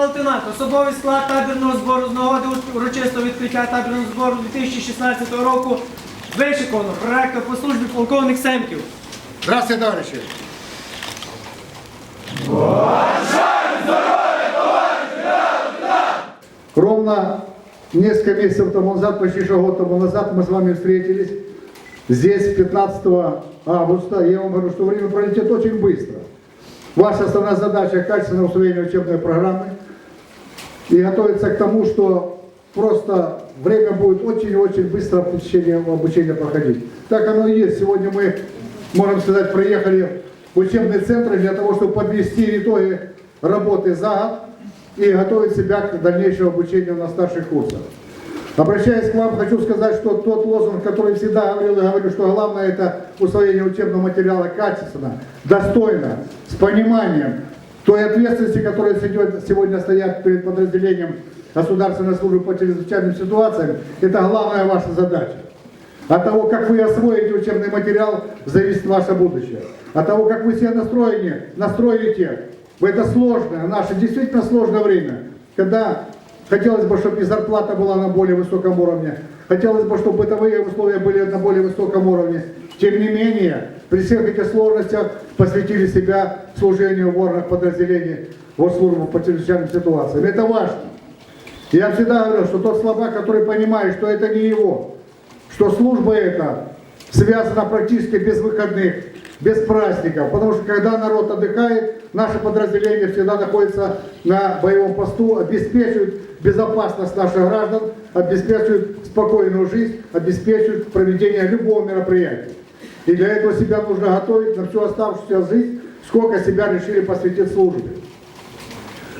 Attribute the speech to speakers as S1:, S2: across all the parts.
S1: лейтенант, особовий склад табірного збору з нагоди урочистого відкриття табірного збору 2016 року вишиковано проректор по службі полковник Семків.
S2: Здравствуйте, товарищи! Ровно несколько месяцев тому назад, почти что год тому назад, мы с вами встретились здесь 15 августа. Я вам говорю, что время пролетит очень быстро. Ваша основная задача – качественное усвоение учебной программы и готовиться к тому, что просто время будет очень-очень быстро в течение обучения проходить. Так оно и есть. Сегодня мы, можем сказать, приехали в учебный центр для того, чтобы подвести итоги работы за год и готовить себя к дальнейшему обучению на старших курсах. Обращаясь к вам, хочу сказать, что тот лозунг, который всегда говорил и говорю, что главное это усвоение учебного материала качественно, достойно, с пониманием той ответственности, которая сегодня- стоят перед подразделением Государственной службы по чрезвычайным ситуациям, это главная ваша задача. От того, как вы освоите учебный материал, зависит ваше будущее. От того, как вы себя настроены, настроите в это сложное, наше действительно сложное время, когда хотелось бы, чтобы и зарплата была на более высоком уровне, хотелось бы, чтобы бытовые условия были на более высоком уровне. Тем не менее, при всех этих сложностях посвятили себя служению в органах подразделений госслужбы по чрезвычайным ситуациям. Это важно. Я всегда говорил, что тот слабак, который понимает, что это не его, что служба эта связана практически без выходных, без праздников, потому что когда народ отдыхает, наше подразделение всегда находится на боевом посту, обеспечивает безопасность наших граждан, обеспечивает спокойную жизнь, обеспечивает проведение любого мероприятия. И для этого себя нужно готовить на всю оставшуюся жизнь, сколько себя решили посвятить службе.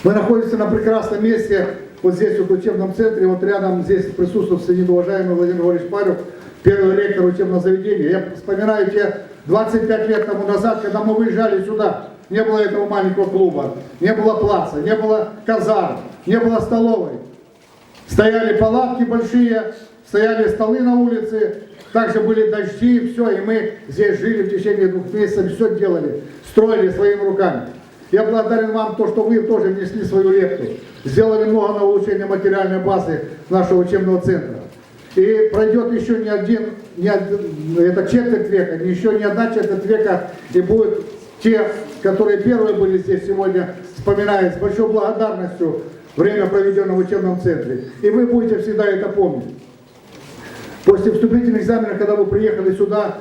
S2: Мы находимся на прекрасном месте, вот здесь, вот в учебном центре, вот рядом здесь присутствует ныне уважаемый Владимир Григорьевич Парюк, первый ректор учебного заведения. Я вспоминаю те 25 лет тому назад, когда мы выезжали сюда, не было этого маленького клуба, не было плаца, не было казарм, не было столовой. Стояли палатки большие, стояли столы на улице, также были дожди, все, и мы здесь жили в течение двух месяцев, все делали, строили своими руками. Я благодарен вам, то, что вы тоже внесли свою лепту, сделали много на улучшение материальной базы нашего учебного центра. И пройдет еще не один, не один это четверть века, еще не одна четверть века, и будут те, которые первые были здесь сегодня, вспоминают с большой благодарностью время, проведенное в учебном центре. И вы будете всегда это помнить. После вступительных экзаменов, когда вы приехали сюда,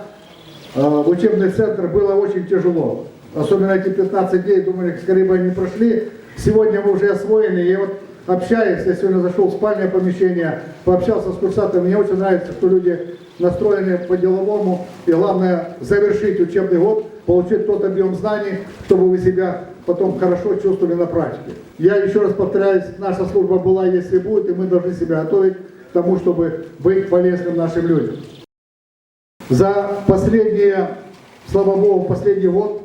S2: э, в учебный центр, было очень тяжело. Особенно эти 15 дней, думали, скорее бы они прошли. Сегодня вы уже освоены. И вот общаясь, я сегодня зашел в спальное помещение, пообщался с курсантами. Мне очень нравится, что люди настроены по-деловому. И главное, завершить учебный год, получить тот объем знаний, чтобы вы себя потом хорошо чувствовали на практике. Я еще раз повторяюсь, наша служба была, если будет, и мы должны себя готовить к тому, чтобы быть полезным нашим людям. За последние, слава Богу, последний год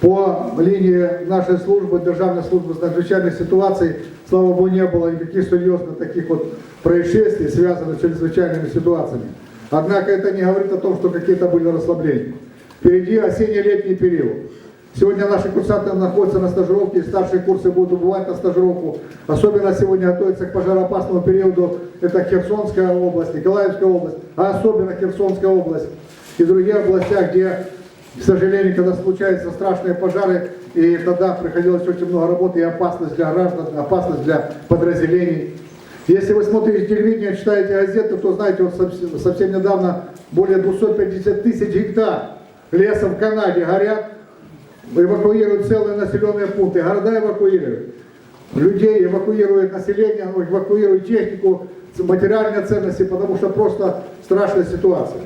S2: по линии нашей службы, Державной службы с надзвычайных ситуаций, слава Богу, не было никаких серьезных таких вот происшествий, связанных с чрезвычайными ситуациями. Однако это не говорит о том, что какие-то были расслабления. Впереди осенне-летний период. Сегодня наши курсанты находятся на стажировке, старшие курсы будут убывать на стажировку. Особенно сегодня готовятся к пожароопасному периоду. Это Херсонская область, Николаевская область, а особенно Херсонская область и другие области, где, к сожалению, когда случаются страшные пожары, и тогда приходилось очень много работы и опасность для граждан, опасность для подразделений. Если вы смотрите телевидение, читаете газеты, то знаете, вот совсем недавно более 250 тысяч гектар леса в Канаде горят, эвакуируют целые населенные пункты, города эвакуируют, людей эвакуируют население, эвакуируют технику, материальные ценности, потому что просто страшная ситуация.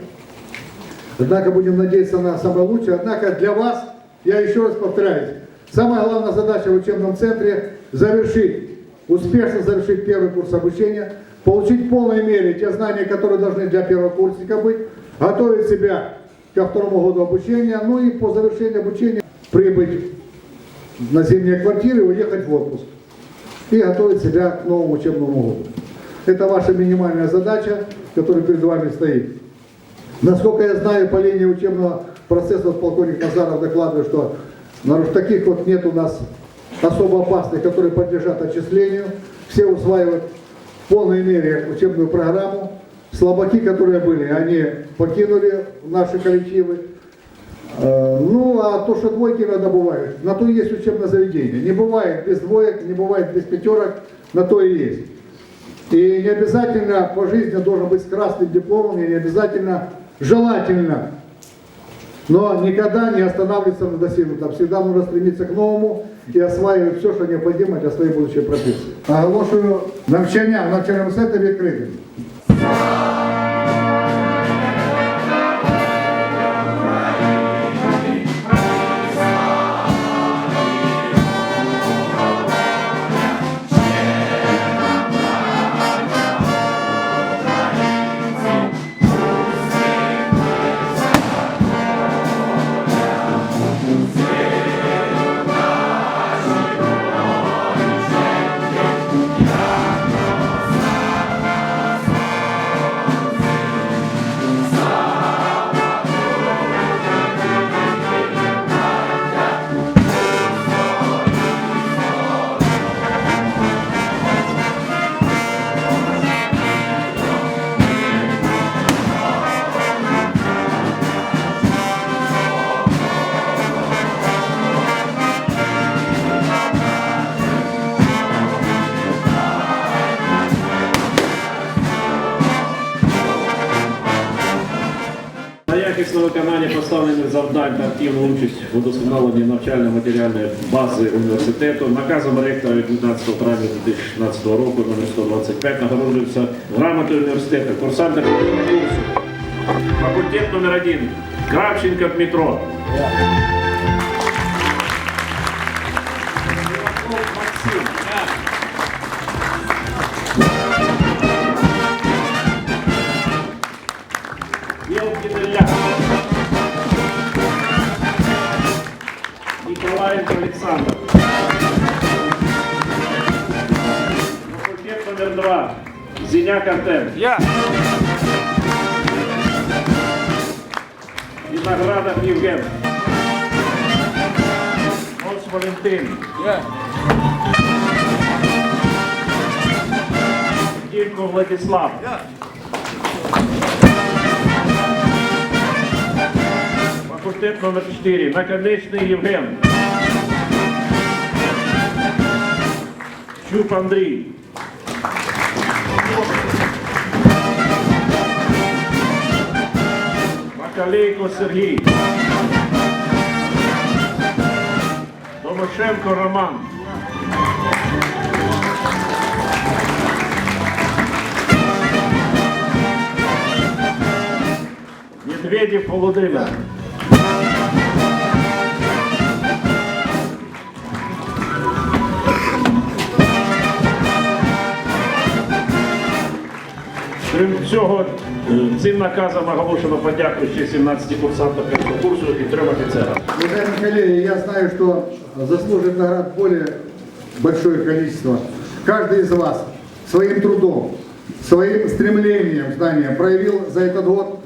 S2: Однако будем надеяться на самое лучшее. Однако для вас, я еще раз повторяюсь, самая главная задача в учебном центре завершить, успешно завершить первый курс обучения, получить в полной мере те знания, которые должны для первокурсника быть, готовить себя ко второму году обучения, ну и по завершении обучения прибыть на зимние квартиры уехать в отпуск. И готовить себя к новому учебному году. Это ваша минимальная задача, которая перед вами стоит. Насколько я знаю, по линии учебного процесса полковник Назаров докладывает, что таких вот нет у нас особо опасные, которые подлежат отчислению. Все усваивают в полной мере учебную программу. Слабаки, которые были, они покинули наши коллективы. Э, Ну, а то, что двойки иногда бывают, на то и есть учебное заведение. Не бывает без двоек, не бывает без пятерок, на то и есть. И не обязательно по жизни должен быть с красным дипломом, и не обязательно, желательно, но никогда не останавливаться на достигнутом. Всегда нужно стремиться к новому и осваивать все, что необходимо для своей будущей профессии. Оголошую навчання в навчальному центрі відкритим.
S3: Активну участь в удосконаленні навчально-матеріальної бази університету наказом ректора від 15 травня 2016 року номер 125 нагороджується грамотою університету курсанта курсу. Факультет номер 1 Кравченко Дмитро. Зиняк Артем.
S4: Я.
S3: Виноградов Евген. Мос Валентин.
S4: Я.
S3: Дилько Владислав. Факультет номер 4. Наконечный Евген. Чуп Андрей. Макалейко Сергій. Томашенко Роман. Медведев Володимир. Крім цього, е, цим наказом оголошено подяку ще 17 курсантам першого курсу і трьом офіцерам.
S2: Уважаемые коллеги, я знаю, что заслуженных наград более большое количество. Каждый из вас своим трудом, своим стремлением, знанием проявил за этот год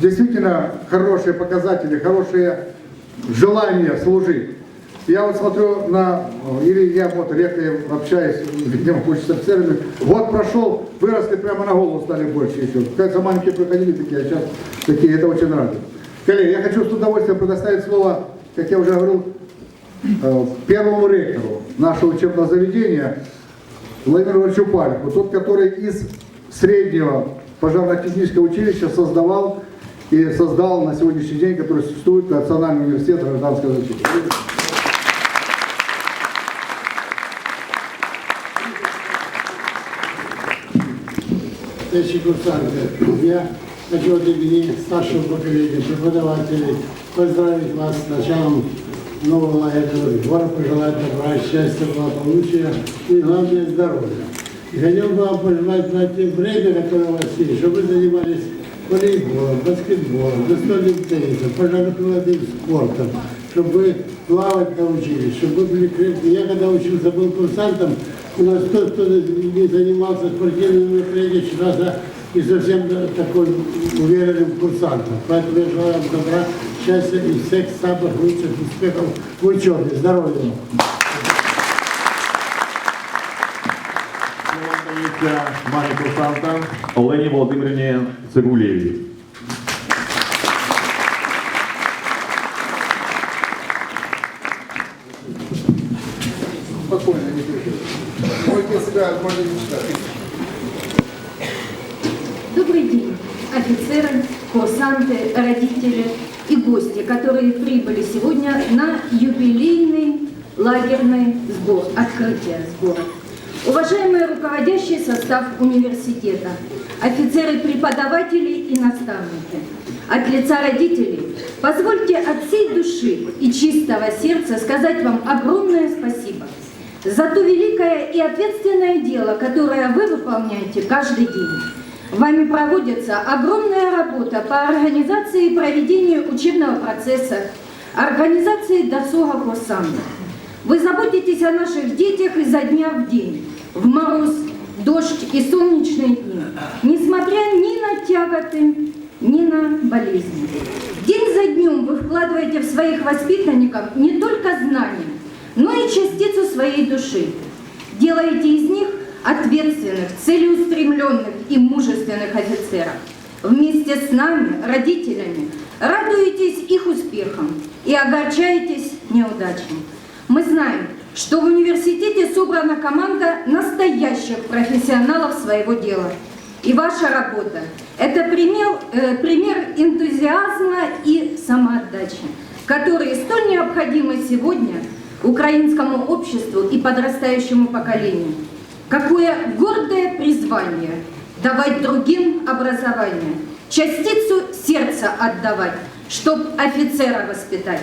S2: действительно хорошие показатели, хорошее желание служить. Я вот смотрю на, или я вот редко общаюсь, видимо, с офицерами, год прошел, выросли прямо на голову стали больше еще. Кажется, маленькие приходили такие, а сейчас такие, это очень радует. Коллеги, я хочу с удовольствием предоставить слово, как я уже говорил, э, первому ректору нашего учебного заведения, Владимиру Пальку, тот, который из среднего пожарно-технического училища создавал и создал на сегодняшний день, который существует Национальный университет гражданской защиты.
S5: Товарищи курсанты, я хочу от имени старшего поколения преподавателей поздравить вас с началом нового этого года, пожелать добра, счастья, благополучия и, главное, здоровья. И хотел бы вам пожелать на те время, которое у вас есть, чтобы вы занимались волейболом, баскетболом, настольным теннисом, пожарно-прикладным спортом, чтобы плавать научились, чтобы были крепкие. Я когда учился, был курсантом, у нас тот, кто не занимался спортивными мероприятиями, считался не совсем такой уверенным курсантом. Поэтому я желаю вам добра, счастья и всех самых лучших успехов в учебе. Здоровья!
S6: Марі Курсанта Олені Володимирівні
S2: Цегулєвій.
S7: Добрый день, офицеры, курсанты, родители и гости, которые прибыли сегодня на юбилейный лагерный сбор, открытие сбора. Уважаемый руководящий состав университета, офицеры, преподаватели и наставники, от лица родителей позвольте от всей души и чистого сердца сказать вам огромное спасибо за то великое и ответственное дело, которое вы выполняете каждый день. Вами проводится огромная работа по организации и проведению учебного процесса, организации досуга курсантов. Вы заботитесь о наших детях изо дня в день, в мороз, дождь и солнечные дни, несмотря ни на тяготы, ни на болезни. День за днем вы вкладываете в своих воспитанников не только знания, но и частицу своей души. Делаете из них ответственных, целеустремленных и мужественных офицеров. Вместе с нами, родителями, радуетесь их успехам и огорчаетесь неудачам. Мы знаем, что в университете собрана команда настоящих профессионалов своего дела. И ваша работа – это пример, э, пример энтузиазма и самоотдачи, которые столь необходимы сегодня украинскому обществу и подрастающему поколению. Какое гордое призвание давать другим образование, частицу сердца отдавать, чтоб офицера воспитать.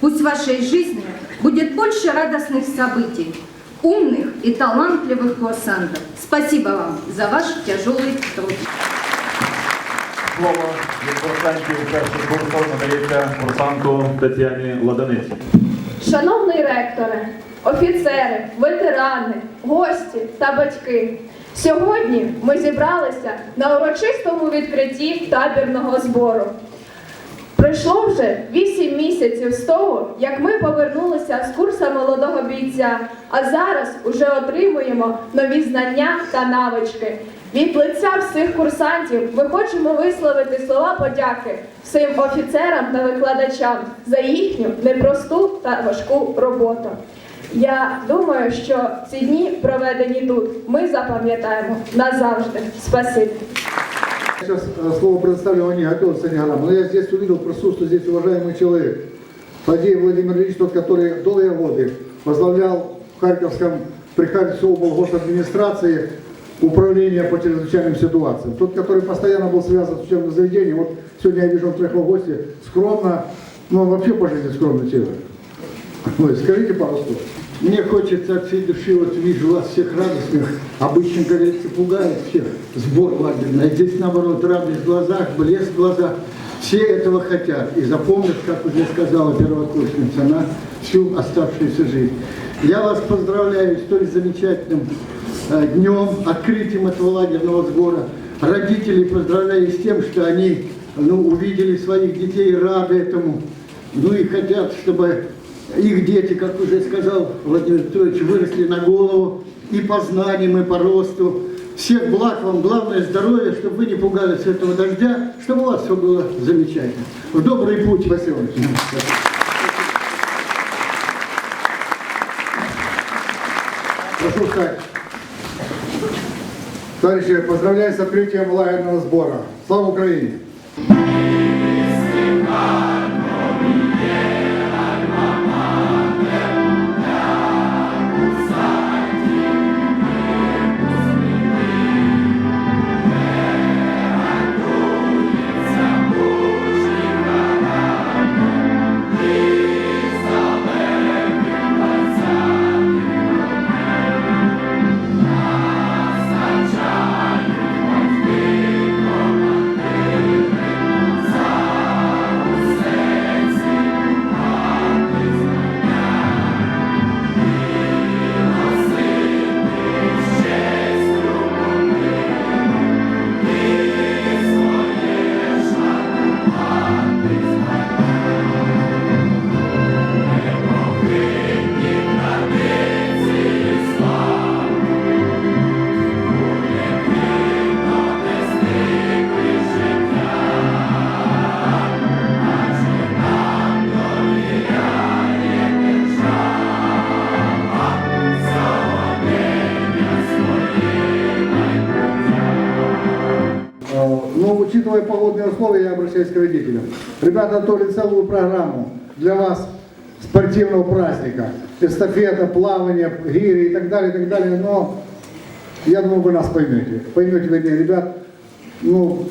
S7: Пусть в вашей жизни будет больше радостных событий, умных и талантливых курсантов. Спасибо вам за ваш тяжелый труд.
S6: Слово від курсантів перших курсів надається курсанту Тетяні Ладаниці.
S8: Шановний ректоре, офіцери, ветерани, гості та батьки. Сьогодні ми зібралися на урочистому відкритті табірного збору. Пройшло вже 8 місяців з того, як ми повернулися з курсу молодого бійця, а зараз уже отримуємо нові знання та навички. Від лиця всіх курсантів ми хочемо висловити слова подяки всім офіцерам та викладачам за їхню непросту та важку роботу. Я думаю, що ці дні, проведені тут, ми запам'ятаємо назавжди. Спасибі.
S2: Сейчас э, слово предоставлю Ане Гапелову Санигалам. Но я здесь увидел, присутствует здесь уважаемый человек. Фадеев Владимир Ильич, тот, который долгие годы возглавлял в Харьковском, при Харьковской облгосадминистрации управление по чрезвычайным ситуациям. Тот, который постоянно был связан с учебным заведением. Вот сегодня я вижу, он приехал в гости скромно, но он вообще по жизни скромный человек. Ой, скажите пару слов.
S9: Мне хочется от всей души, вот вижу вас всех радостных. Обычно, говорится, пугает всех сбор лагерный. А здесь, наоборот, радость в глазах, блеск в глазах. Все этого хотят и запомнят, как уже сказала первокурсница, на всю оставшуюся жизнь. Я вас поздравляю с столь замечательным днем, открытием этого лагерного сбора. Родителей поздравляю с тем, что они ну, увидели своих детей, рады этому. Ну и хотят, чтобы их дети, как уже сказал Владимир Петрович, выросли на голову и по знаниям, и по росту. Всех благ вам, главное здоровье, чтобы вы не пугались этого дождя, чтобы у вас все было замечательно. В добрый путь.
S2: Спасибо. Прошу встать. Товарищи, поздравляю с открытием лагерного сбора. Слава Украине! Ребята готовили целую программу для вас спортивного праздника. Эстафета, плавание, гири и так далее, и так далее. Но я думаю, вы нас поймете. Поймете вы меня, ребят. Ну,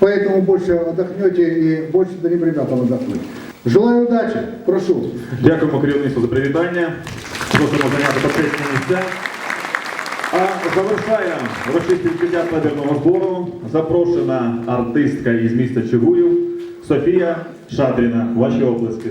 S2: поэтому больше отдохнете и больше дадим ребятам отдохнуть. Желаю удачи. Прошу.
S6: Дякуємо керівництву за привітання. Просимо зайняти почесні місця. А завершає урочисте відкриття табірного збору запрошена артистка із міста Чигуїв Софія Шадріна. Ваші оплески.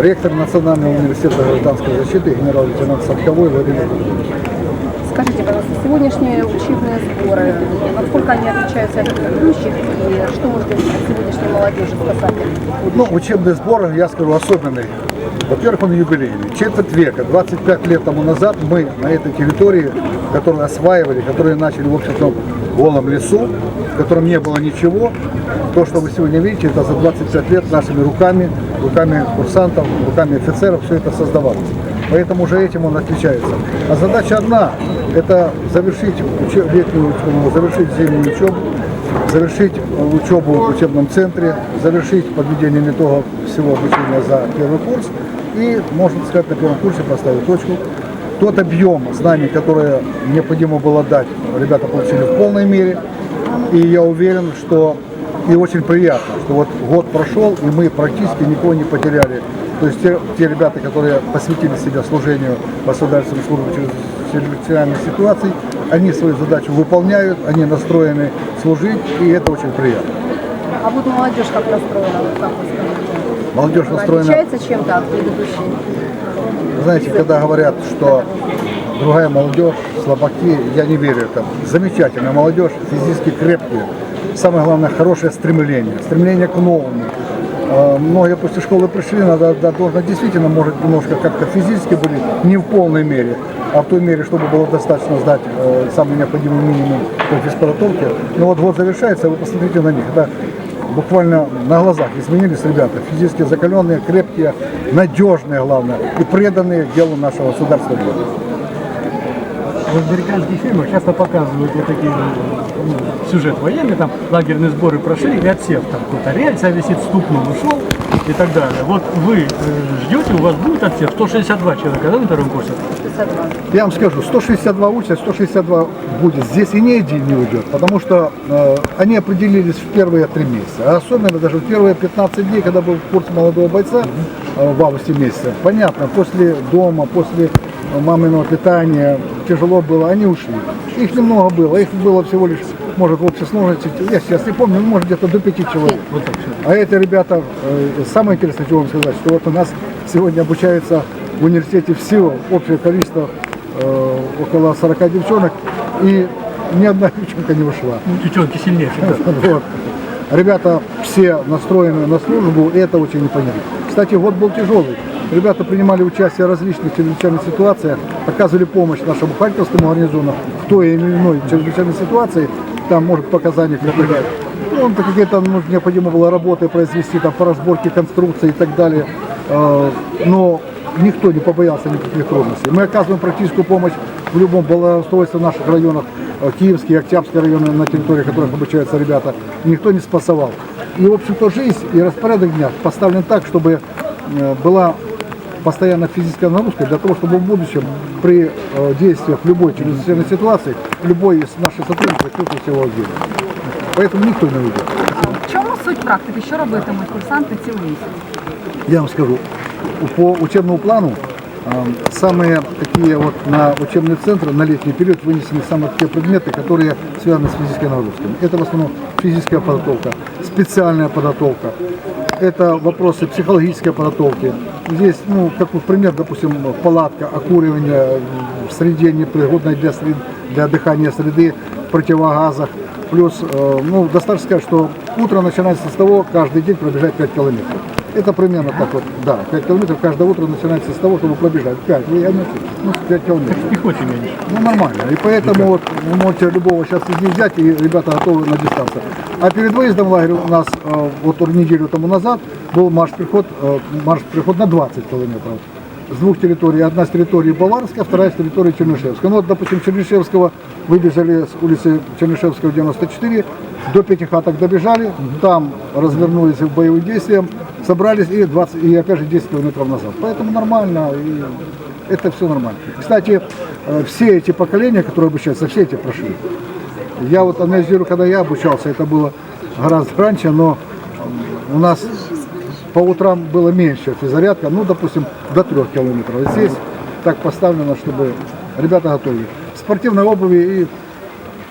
S2: Ректор Национального университета гражданской защиты генерал-лейтенант Садковой Владимир.
S10: Скажите, пожалуйста, сегодняшние учебные сборы, насколько они отличаются от предыдущих, и что сказать сегодняшней молодежи сказать?
S2: Ну, учебный сбор, я скажу, особенный. Во-первых, он юбилейный. Четверть века, 25 лет тому назад мы на этой территории, которую осваивали, которую начали, в общем-то, голом лесу, в котором не было ничего, то, что вы сегодня видите, это за 25 лет нашими руками, руками курсантов, руками офицеров все это создавалось. Поэтому уже этим он отличается. А задача одна – это завершить учеб- летнюю учебу, завершить зимнюю учебу, завершить учебу в учебном центре, завершить подведение итогов всего обучения за первый курс и, можно сказать, на первом курсе поставить точку. Тот объем знаний, который необходимо было дать, ребята получили в полной мере. И я уверен, что и очень приятно, что вот год прошел, и мы практически никого не потеряли. То есть те, те ребята, которые посвятили себя служению государственной службы чрезвычайных ситуаций, они свою задачу выполняют, они настроены служить, и это очень приятно.
S10: А вот молодежь как настроена, вот скажете?
S2: Молодежь настроена,
S10: отличается чем-то от предыдущей?
S2: Знаете, когда говорят, что другая молодежь, слабаки, я не верю этому. Замечательная молодежь, физически крепкие. Самое главное, хорошее стремление. Стремление к новому. многие после школы пришли, надо, да, должно действительно, может, немножко как-то физически были не в полной мере, а в той мере, чтобы было достаточно сдать э, самый необходимый минимум по физподготовке. Но вот год завершается, вы посмотрите на них. Это буквально на глазах изменились ребята. Физически закаленные, крепкие, надежные, главное, и преданные делу нашего государства.
S11: В американских фильмах часто показывают вот такие сюжет военный, там лагерные сборы прошли, и отсев там какой-то рельса висит, стукнул, ушел и так далее. Вот вы э, ждете, у вас будет отсев 162 человека, да, на втором курсе?
S10: 52.
S2: Я вам скажу, 162 учат, 162 будет. Здесь и ни один не уйдет, потому что э, они определились в первые три месяца. А особенно даже в первые 15 дней, когда был курс молодого бойца э, в августе месяце. Понятно, после дома, после маминого питания тяжело было, они ушли. Их немного было, их было всего лишь, может, в общей сложности, я сейчас не помню, ну, может, где-то до пяти человек. А эти ребята, э, самое интересное, что вам сказать, что вот у нас сегодня обучается в университете всего общее количество э, около 40 девчонок, и ни одна девчонка не ушла.
S11: Ну, девчонки сильнее всегда.
S2: Вот. Ребята все настроены на службу, и это очень непонятно. Кстати, год был тяжелый. Ребята принимали участие в различных чрезвычайных ситуациях, оказывали помощь нашему Харьковскому гарнизону в той или иной чрезвычайной ситуации. Там, может, показания какие-то. Ну, какие-то ну, необходимо было работы произвести там, по разборке конструкции и так далее. Э, Но никто не побоялся никаких трудностей. Мы оказываем практическую помощь в любом благоустройстве наших районах, Киевский, Октябрьский районы, на территории которых обучаются ребята. Никто не спасовал. И, в общем-то, жизнь и распорядок дня поставлен так, чтобы э, была постоянно физическая нагрузка для того, чтобы в будущем при э, действиях любой чрезвычайной ситуации любой из наших сотрудников чувствовал себя уверенно. Поэтому никто не уйдет.
S10: В чому суть практики? Що робитимуть курсанти цілий місяць?
S2: Я вам скажу, по учебному плану э, самые такие вот на учебные центры на летний период вынесены самые такие предметы, которые связаны с физической нагрузкой. Это в основном физическая подготовка, специальная подготовка, это вопросы психологической подготовки. Здесь, ну, как пример, допустим, палатка, окуривание в среде непригодной для, сред- для дыхания среды, в противогазах. Плюс, э, ну, достаточно сказать, что утро начинается с того, каждый день пробежать 5 километров. Это примерно так вот, да, 5 километров каждое утро начинается с того, чтобы пробежать 5, я не ну, 5 километров.
S11: В пехоте меньше.
S2: Ну, нормально. И поэтому вот вы можете любого сейчас из них взять, и ребята готовы на дистанцию. А перед выездом в лагерь у нас э, вот неделю тому назад был марш-приход, э, марш-приход на 20 километров. С двух территорий. Одна с территории Баварска, вторая с территории Чернышевска. Ну вот, допустим, Чернышевского выбежали с улицы Чернышевского 94, до Пятихаток добежали, там развернулись в боевым действиям, собрались и, 20, и опять же 10 километров назад. Поэтому нормально. И это все нормально. Кстати, э, все эти поколения, которые обучаются, все эти прошли. Я вот анализирую, когда я обучался, это было гораздо раньше, но у нас по утрам было меньше физзарядка, ну, допустим, до трех километров. И здесь так поставлено, чтобы ребята готовы. В спортивной обуви и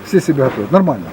S2: все себя готовят. Нормально.